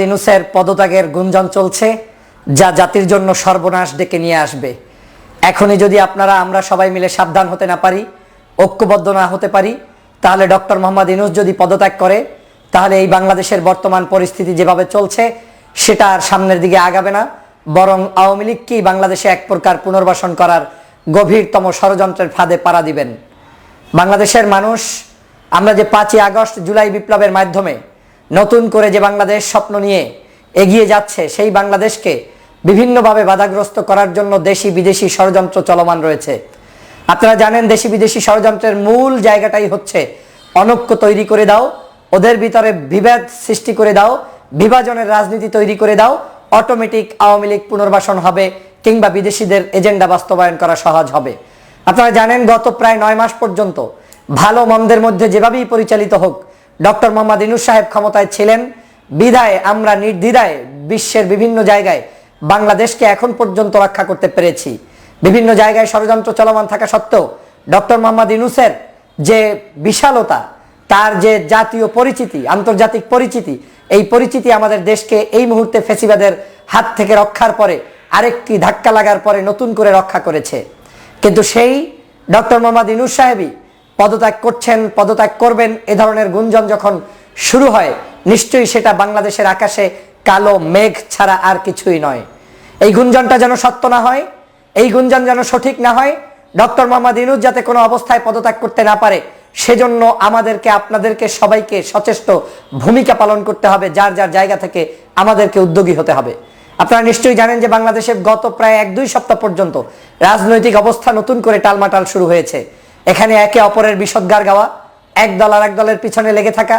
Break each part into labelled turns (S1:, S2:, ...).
S1: দিনুসের পদত্যাগের গুঞ্জন চলছে, যা জাতির জন্য সর্বনাশ ডেকে নিয়ে আসবে। এখনই যদি আপনারা, আমরা সবাই মিলে সাবধান হতে না পারি, ঐক্যবদ্ধ না হতে পারি, তাহলে ডক্টর মোহাম্মদ ইনুস যদি পদত্যাগ করে, তাহলে এই বাংলাদেশের বর্তমান পরিস্থিতি যেভাবে চলছে, সেটা আর সামনের দিকে আগাবে না। বরং আওয়ামী লীগকেই বাংলাদেশে এক প্রকার পুনর্বাসন করার গভীরতম ষড়যন্ত্রের ফাঁদে পাড়া দিবেন? বাংলাদেশের মানুষ আমরা যে পাঁচই আগস্ট জুলাই বিপ্লবের মাধ্যমে নতুন করে যে বাংলাদেশ স্বপ্ন নিয়ে এগিয়ে যাচ্ছে, সেই বাংলাদেশকে বিভিন্নভাবে বাধাগ্রস্ত করার জন্য দেশি বিদেশি ষড়যন্ত্র চলমান রয়েছে। আপনারা জানেন দেশি বিদেশি ষড়যন্ত্রের মূল জায়গাটাই হচ্ছে অনৈক্য তৈরি করে দাও, ওদের ভিতরে বিভেদ সৃষ্টি করে দাও, বিভাজনের রাজনীতি তৈরি করে দাও, অটোমেটিক আওয়ামী লীগ পুনর্বাসন হবে কিংবা বিদেশিদের এজেন্ডা বাস্তবায়ন করা সহজ হবে। আপনারা জানেন, গত প্রায় নয় মাস পর্যন্ত ভালো মন্দের মধ্যে যেভাবেই পরিচালিত হোক, ডক্টর মোহাম্মদ ইনুস সাহেব ক্ষমতায় ছিলেন, বিদায় আমরা নির্দ্বিধায় বিশ্বের বিভিন্ন জায়গায় বাংলাদেশকে এখন পর্যন্ত রক্ষা করতে পেরেছি। বিভিন্ন জায়গায় ষড়যন্ত্র চলমান থাকা সত্ত্বেও, ডক্টর মোহাম্মদ ইনুসের যে বিশালতা, তার যে জাতীয় পরিচিতি, আন্তর্জাতিক পরিচিতি, এই পরিচিতি আমাদের দেশকে এই মুহূর্তে ফেসিবাদের হাত থেকে রক্ষার পরে আরেকটি ধাক্কা লাগার পরে নতুন করে রক্ষা করেছে। কিন্তু সেই ডক্টর মোহাম্মদ ইনুস সাহেবই পদত্যাগ করছেন, পদত্যাগ করবেন, এ ধরনের গুঞ্জন যখন শুরু হয়, নিশ্চয়ই সেটা বাংলাদেশের আকাশে কালো মেঘ ছাড়া আর কিছুই নয়। এই গুঞ্জনটা যেন সত্য না হয়, এই গুঞ্জন যেন সঠিক না হয়, ডক্টর মোহাম্মদ ইনুজ যাতে কোনো অবস্থায় পদত্যাগ করতে না পারে, সেজন্য আমাদেরকে, আপনাদেরকে সবাইকে সচেষ্ট ভূমিকা পালন করতে হবে, যার যার জায়গা থেকে আমাদেরকে উদ্যোগী হতে হবে। আপনারা নিশ্চয়ই জানেন যে বাংলাদেশে গত প্রায় এক দুই সপ্তাহ পর্যন্ত রাজনৈতিক অবস্থা নতুন করে টালমাটাল শুরু হয়েছে। এখানে একে অপরের বিষদগার গাওয়া, এক দল আর এক দলের পিছনে লেগে থাকা,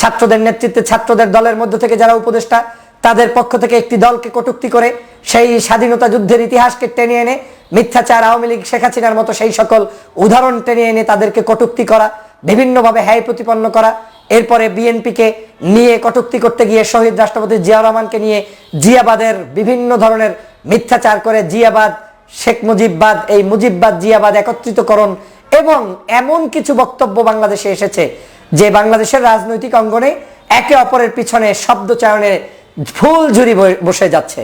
S1: ছাত্রদের নেতৃত্বে ছাত্রদের দলের মধ্য থেকে যারা উপদেষ্টা, তাদের পক্ষ থেকে একটি দলকে কটুক্তি করে সেই স্বাধীনতা যুদ্ধের ইতিহাসকে টেনে এনে, মিথ্যাচার আওয়ামী লীগ, শেখ হাসিনার মতো সেই সকল উদাহরণ টেনে এনে তাদেরকে কটুক্তি করা, বিভিন্নভাবে হ্যায় প্রতিপন্ন করা, এরপরে বিএনপিকে নিয়ে কটুক্তি করতে গিয়ে শহীদ রাষ্ট্রপতি জিয়া রহমানকে নিয়ে জিয়াবাদের বিভিন্ন ধরনের মিথ্যাচার করে জিয়াবাদ, শেখ মুজিববাদ, এই মুজিববাদ জিয়াবাদ একত্রিতকরণ এবং এমন কিছু বক্তব্য বাংলাদেশে এসেছে যে বাংলাদেশের রাজনৈতিক অঙ্গনে একে অপরের পিছনে শব্দ চায়নে ফুল ঝুরি বসে যাচ্ছে।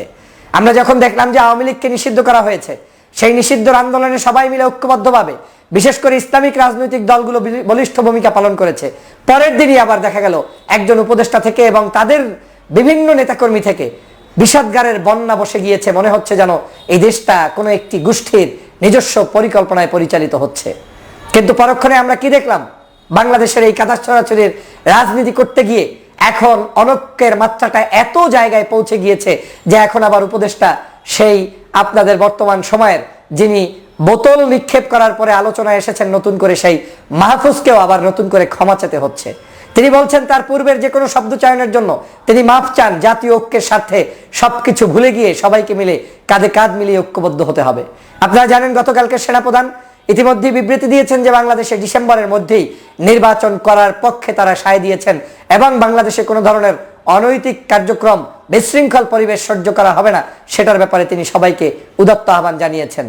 S1: আমরা যখন দেখলাম যে আওয়ামী লীগকে নিষিদ্ধ করা হয়েছে, সেই নিষিদ্ধ আন্দোলনে সবাই মিলে ঐক্যবদ্ধভাবে, বিশেষ করে ইসলামিক রাজনৈতিক দলগুলো বলিষ্ঠ ভূমিকা পালন করেছে। পরের দিনই আবার দেখা গেল, একজন উপদেষ্টা থেকে এবং তাদের বিভিন্ন নেতাকর্মী থেকে বিষাদগারের বন্যা বসে গিয়েছে। মনে হচ্ছে যেন এই দেশটা কোনো একটি গোষ্ঠীর নিজস্ব পরিকল্পনায় পরিচালিত হচ্ছে। কিন্তু পরক্ষণে আমরা কি দেখলাম? বাংলাদেশের এই কাদা ছড়াছড়ির রাজনীতি করতে গিয়ে এখন অনৈক্যের মাত্রাটা এত জায়গায় পৌঁছে গিয়েছে যে এখন আবার উপদেষ্টা সেই আপনাদের বর্তমান সময়ের যিনি বোতল নিক্ষেপ করার পরে আলোচনায় এসেছেন নতুন করে সেই মাহফুজকেও আবার নতুন করে ক্ষমা চেতে হচ্ছে। তিনি বলছেন, তার পূর্বের যে কোনো শব্দ চয়নের জন্য তিনি মাফ চান, জাতীয় ঐক্যের স্বার্থে সবকিছু ভুলে গিয়ে সবাইকে মিলে কাঁধে কাঁধ মিলিয়ে ঐক্যবদ্ধ হতে হবে। আপনারা জানেন, গতকালকে সেনাপ্রধান ইতিমধ্যে বিবৃতি দিয়েছেন যে বাংলাদেশে ডিসেম্বরের মধ্যেই নির্বাচন করার পক্ষে তারা সায় দিয়েছেন এবং বাংলাদেশে কোনো ধরনের অনৈতিক কার্যক্রম, বিশৃঙ্খল পরিবেশ সহ্য করা হবে না, সেটার ব্যাপারে তিনি সবাইকে উদত্ত আহ্বান জানিয়েছেন।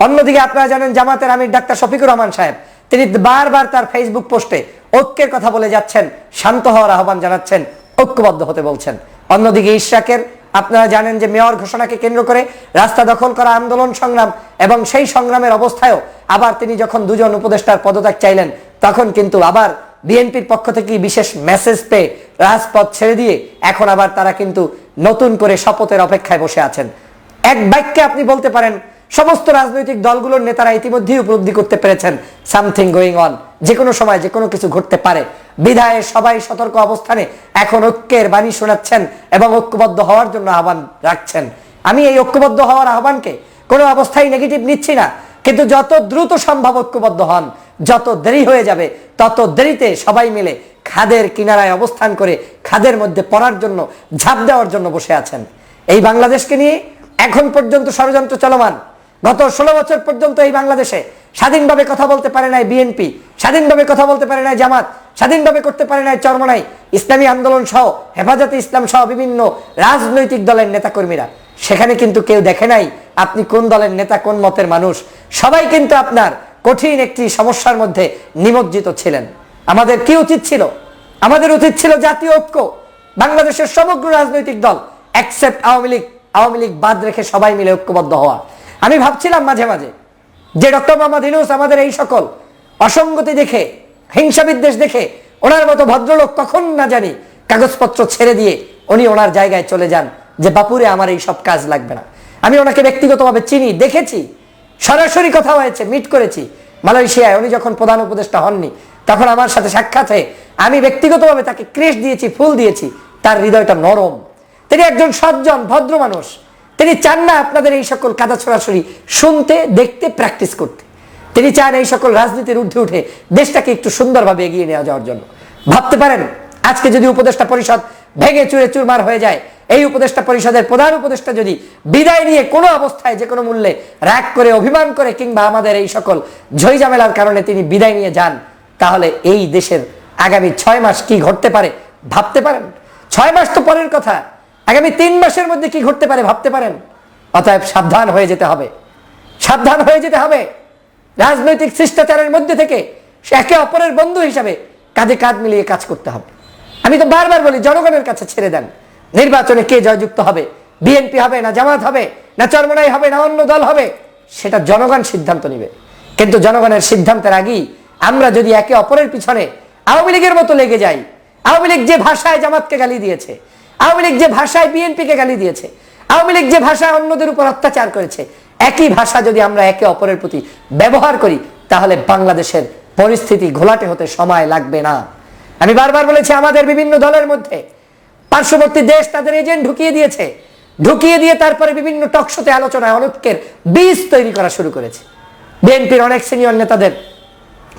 S1: অন্যদিকে আপনারা জানেন জামাতের আমির ডাক্তার শফিকুর রহমান সাহেব, তিনি বারবার তার ফেসবুক পোস্টে ঐক্যের কথা বলে যাচ্ছেন, শান্ত হওয়ার আহ্বান জানাচ্ছেন, ঐক্যবদ্ধ হতে বলছেন। অন্যদিকে ইশরাকের আপনারা জানেন যে মেয়র ঘোষণাকে কেন্দ্র করে রাস্তা দখল করা আন্দোলন সংগ্রাম এবং সেই সংগ্রামের অবস্থায়ও আবার তিনি যখন দুজন উপদেষ্টার পদত্যাগ চাইলেন, তখন কিন্তু আবার বিএনপির পক্ষ থেকে বিশেষ মেসেজ পেয়ে রাজপথ ছেড়ে দিয়ে এখন আবার তারা কিন্তু নতুন করে শপথের অপেক্ষায় বসে আছেন। এক বাক্যে আপনি বলতে পারেন, সমস্ত রাজনৈতিক দলগুলোর নেতারা ইতিমধ্যেই উপলব্ধি করতে পেরেছেন সামথিং গোয়িং অন যে কোনো সময় যে কোনো কিছু ঘটতে পারে। বিধায় সবাই সতর্ক অবস্থানে এখন ঐক্যের বাণী শোনাচ্ছেন এবং ঐক্যবদ্ধ হওয়ার জন্য আহ্বান রাখছেন। আমি এই ঐক্যবদ্ধ হওয়ার আহ্বানকে কোনো অবস্থায় নেগেটিভ নিচ্ছি না, কিন্তু যত দ্রুত সম্ভব ঐক্যবদ্ধ হন, যত দেরি হয়ে যাবে, তত দেরিতে সবাই মিলে খাদের কিনারায় অবস্থান করে খাদের মধ্যে পড়ার জন্য, ঝাঁপ দেওয়ার জন্য বসে আছেন। এই বাংলাদেশকে নিয়ে এখন পর্যন্ত ষড়যন্ত্র চলমান। গত ষোলো বছর পর্যন্ত এই বাংলাদেশে স্বাধীনভাবে কথা বলতে পারে নাই বিএনপি, স্বাধীনভাবে কথা বলতে পারে নাই জামাত, স্বাধীনভাবে করতে পারে নাই চরমনাই, ইসলামী আন্দোলন সহ, হেফাজতে ইসলাম সহ বিভিন্ন রাজনৈতিক দলের নেতাকর্মীরা। সেখানে কিন্তু কেউ দেখে নাই আপনি কোন দলের নেতা, কোন মতের মানুষ। সবাই কিন্তু আপনার কঠিন একটি সমস্যার মধ্যে নিমজ্জিত ছিলেন। আমাদের কি উচিত ছিল? আমাদের উচিত ছিল জাতীয় ঐক্য। বাংলাদেশের সমগ্র রাজনৈতিক দল অ্যাকসেপ্ট আওয়ামী লীগ আওয়ামী লীগ বাদ রেখে সবাই মিলে ঐক্যবদ্ধ হওয়া। আমি ভাবছিলাম মাঝে মাঝে যে ডক্টর মোহাম্মদ ইনুস আমাদের এই সকল অসঙ্গতি দেখে হিংসা বিদ্বেষ দেখে, ওনার মতো ভদ্রলোক কখন না জানি কাগজপত্র ছেড়ে দিয়ে উনি ওনার জায়গায় চলে যান যে বাপুরে আমার এই সব কাজ লাগবে না। আমি ওনাকে ব্যক্তিগতভাবে চিনি, দেখেছি, সরাসরি কথা হয়েছে, মিট করেছি। মালয়েশিয়ায় উনি যখন প্রধান উপদেষ্টা হননি, তখন আমার সাথে সাক্ষাৎ হয়ে আমি ব্যক্তিগতভাবে তাকে ক্রেশ দিয়েছি, ফুল দিয়েছি, তার হৃদয়টা নরম। তিনি একজন সজ্জন, ভদ্র মানুষ। তিনি চান না আপনাদের এই সকল কাদা ছড়াছড়ি শুনতে, দেখতে প্র্যাকটিস করতে। তিনি চান এই সকল রাজনীতির ঊর্ধ্বে উঠে দেশটাকে একটু সুন্দরভাবে এগিয়ে নিয়ে যাওয়ার জন্য। ভাবতে পারেন, আজকে যদি উপদেষ্টা পরিষদ ভেঙে চুরে চুরমার হয়ে যায়, এই উপদেষ্টা পরিষদের প্রধান উপদেষ্টা যদি বিদায় নিয়ে কোনো অবস্থায় যে কোনো মূল্যে রাগ করে, অভিমান করে কিংবা আমাদের এই সকল ঝইঝামেলার কারণে তিনি বিদায় নিয়ে যান, তাহলে এই দেশের আগামী ছয় মাস কি ঘটতে পারে ভাবতে পারেন? ছয় মাস তো পরের কথা। আগামী তিন মাসের মধ্যে কি ঘটতে পারে ভাবতে পারেন? অতএব সাবধান হয়ে যেতে হবে। সাবধান হয়ে যেতে হবে। রাজনৈতিক শিষ্টাচারের মধ্যে থেকে একে অপরের বন্ধু হিসাবে কাঁধে কাঁধ মিলিয়ে কাজ করতে হবে। আমি তো বারবার বলি, জনগণের কাছে ছেড়ে দেন। নির্বাচনে কে জয়যুক্ত হবে? বিএনপি হবে না জামাত হবে? না চরমনাই হবে? না অন্য দল হবে? সেটা জনগণ সিদ্ধান্ত নিবে। কিন্তু জনগণের সিদ্ধান্তের আগেই আমরা যদি একে অপরের পিছনে আওয়ামী লীগের মতো লেগে যাই, আওয়ামী লীগ যে ভাষায় জামাতকে গালি দিয়েছে আওয়ামী লীগ যে ভাষায় বিএনপিকে গালি দিয়েছে, আওয়ামী লীগ যে ভাষায় অন্যদের উপর অত্যাচার করেছে, একই ভাষা যদি আমরা একে অপরের প্রতি ব্যবহার করি, তাহলে বাংলাদেশের পরিস্থিতি ঘোলাটে হতে সময় লাগবে না। আমি বারবার বলেছি, আমাদের বিভিন্ন দলের মধ্যে পার্শ্ববর্তী দেশ তাদের এজেন্ট ঢুকিয়ে দিয়েছে। ঢুকিয়ে দিয়ে তারপরে বিভিন্ন টকশোতে আলোচনায় অনৈক্যের বীজ তৈরি করা শুরু করেছে। বিএনপির অনেক সিনিয়র নেতাদের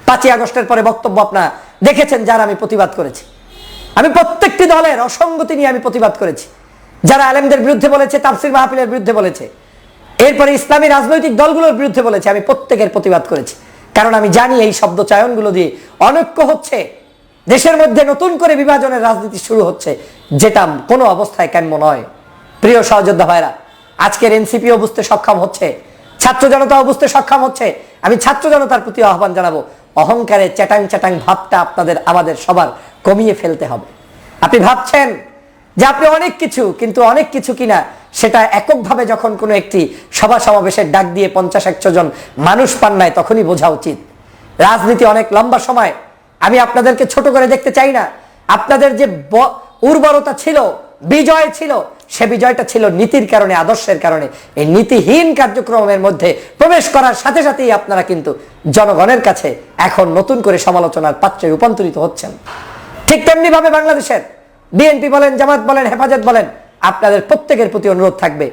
S1: পাঁচই আগস্টের পরে বক্তব্য আপনারা দেখেছেন, যারা আমি প্রতিবাদ করেছি। আমি প্রত্যেকটি দলের অসঙ্গতি নিয়ে আমি প্রতিবাদ করেছি। যারা আলেমদের বিরুদ্ধে বলেছে, তাফসির মাহফিলের বিরুদ্ধে বলেছে, এরপরে ইসলামী রাজনৈতিক দলগুলোর বিরুদ্ধে বলেছে, আমি প্রত্যেকের প্রতিবাদ করেছি। কারণ আমি জানি এই শব্দ চয়নগুলো দিয়ে অনৈক্য হচ্ছে। দেশের মধ্যে নতুন করে বিভাজনের রাজনীতি শুরু হচ্ছে, যেটা কোনো অবস্থায় কাম্য নয়। প্রিয় সহযোদ্ধা ভাইরা, আজকের এনসিপিও বুঝতে সক্ষম হচ্ছে, ছাত্র জনতাও বুঝতে সক্ষম হচ্ছে। আমি ছাত্র জনতার প্রতি আহ্বান জানাব। অহংকারে চ্যাটাং চ্যাটাং ভাবটা আপনাদের, আমাদের সবার কমিয়ে ফেলতে হবে। আপনি ভাবছেন যে আপনি অনেক কিছু, কিন্তু অনেক কিছু কিনা, সেটা এককভাবে যখন কোনো একটি সভা সমাবেশের ডাক দিয়ে পঞ্চাশ একশো জন মানুষ পান নাই, তখনই বোঝা উচিত। রাজনীতি অনেক লম্বা সময়, আমি আপনাদেরকে ছোট করে দেখতে চাই না। আপনাদের যে উর্বরতা ছিল, বিজয় ছিল সে বিজয়টা ছিল নীতির কারণে, আদর্শের কারণে। এই নীতিহীন কার্যক্রমের মধ্যে প্রবেশ করার সাথে সাথেই আপনারা কিন্তু জনগণের কাছে এখন নতুন করে সমালোচনার পাত্রে রূপান্তরিত হচ্ছেন। ঠিক তেমনি ভাবে বাংলাদেশের বিএনপি বলেন, জামাত বলেন, হেফাজত বলেন, আপনাদের প্রত্যেকের প্রতি অনুরোধ থাকবে